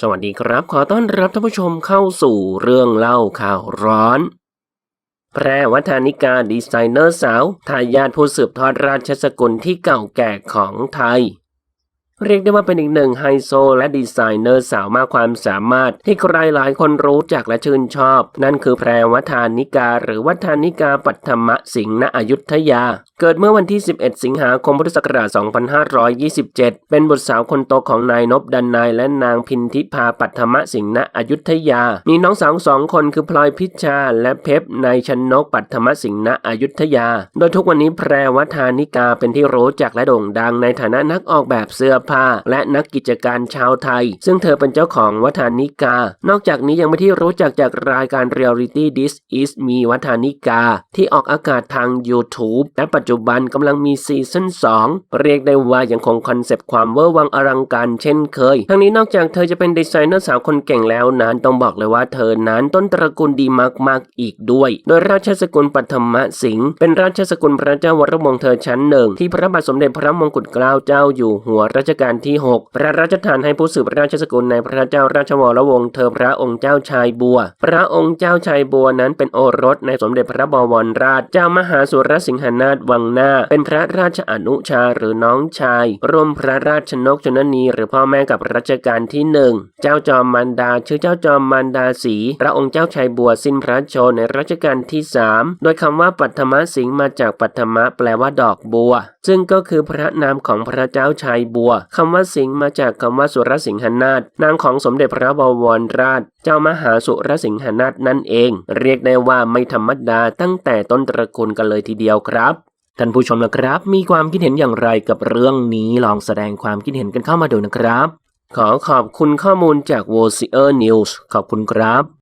สวัสดีครับ ขอต้อนรับท่านผู้ชมเข้าสู่เรื่องเล่าข่าวร้อน แพรวัฒนิกาดีไซเนอร์สาว ทายาทผู้สืบทอดราชสกุลที่เก่าแก่ของไทย เรียกได้ว่าเป็นอีกหนึ่งไฮโซและดีไซเนอร์สาวมากความสามารถ ที่ใครหลายคนรู้จักและชื่นชอบ นั่นคือแพรวัฒนิกาหรือวัฒนิกาปัทมะสิงห์ณอยุธยาเกิดเมื่อวันที่ 11 สิงหาคมพุทธศักราช 2527 เป็นบุตรสาวคนโตของนายนพดันนายและนางพินทิพาปัทมะสิงห์ณอยุธยา มีน้องสาวสองคนคือพลอยพิชชาและเพชรนายชนกปัทมะสิงห์ณอยุธยา โดยทุกวันนี้แพรวัฒนิกาเป็นที่รู้จักและโด่งดังในฐานะนักออกแบบเสื้อผ้า และนักกิจการชาวไทย ซึ่งเธอเป็นเจ้าของวัฒนิกา นอกจากนี้ยังไม่ที่รู้จักจากรายการ Reality This Is Me วัฒนิกา ที่ออกอากาศทาง YouTube และปัจจจุบันกำลังมีซีซั่น2 เรียกได้ว่ายังคงคอนเซปต์ความเวอร์วังอลังการเช่นเคย ทั้งนี้นอกจากเธอจะเป็นดีไซเนอร์สาวคนเก่งแล้วนั้นต้องบอกเลยว่าเธอนั้นต้นตระกูลดีมากๆอีกด้วย โดยราชสกุลปัทมสิงห์เป็นราชสกุลพระเจ้าวรวงศ์เธอชั้นหนึ่งที่พระบาทสมเด็จพระมงกุฎเกล้าเจ้าอยู่หัวรัชกาลที่ 6 พระราชทานให้ผู้สืบราชสกุลในพระเจ้าราชวรวงศ์เธอพระองค์เจ้าชายบัว พระองค์เจ้าชายบัวนั้นเป็นโอรสในสมเด็จพระบวรราชเจ้ามหาสุรสิงหนาถวังหน้า เป็นพระราชอนุชาหรือน้องชายร่วมพระราชนกชนนีหรือพ่อแม่กับรัชกาลที่หนึ่งเจ้าจอมมารดาชื่อเจ้าจอมมารดาสีพระองค์เจ้าชายบัวสิ้นพระชนในรัชกาลที่สามโดยคำว่าปัทมสิงห์มาจากปัทมะแปลว่าดอกบัว ซึ่งก็คือพระนามของพระเจ้าชายบัวคำว่าสิงห์มาจากคำว่าสุรสิงหนาถนางของสมเด็จพระบวรราช เจ้ามหาสุรสิงหนาถนั่นเอง เรียกได้ว่าไม่ธรรมดาตั้งแต่ต้นตระกูลกันเลยทีเดียวครับ ท่านผู้ชมนะครับ มีความคิดเห็นอย่างไรกับเรื่องนี้ลองแสดงความคิดเห็นกันเข้ามาดูนะครับ ขอขอบคุณข้อมูลจาก w o c i e r News ขอบคุณครับ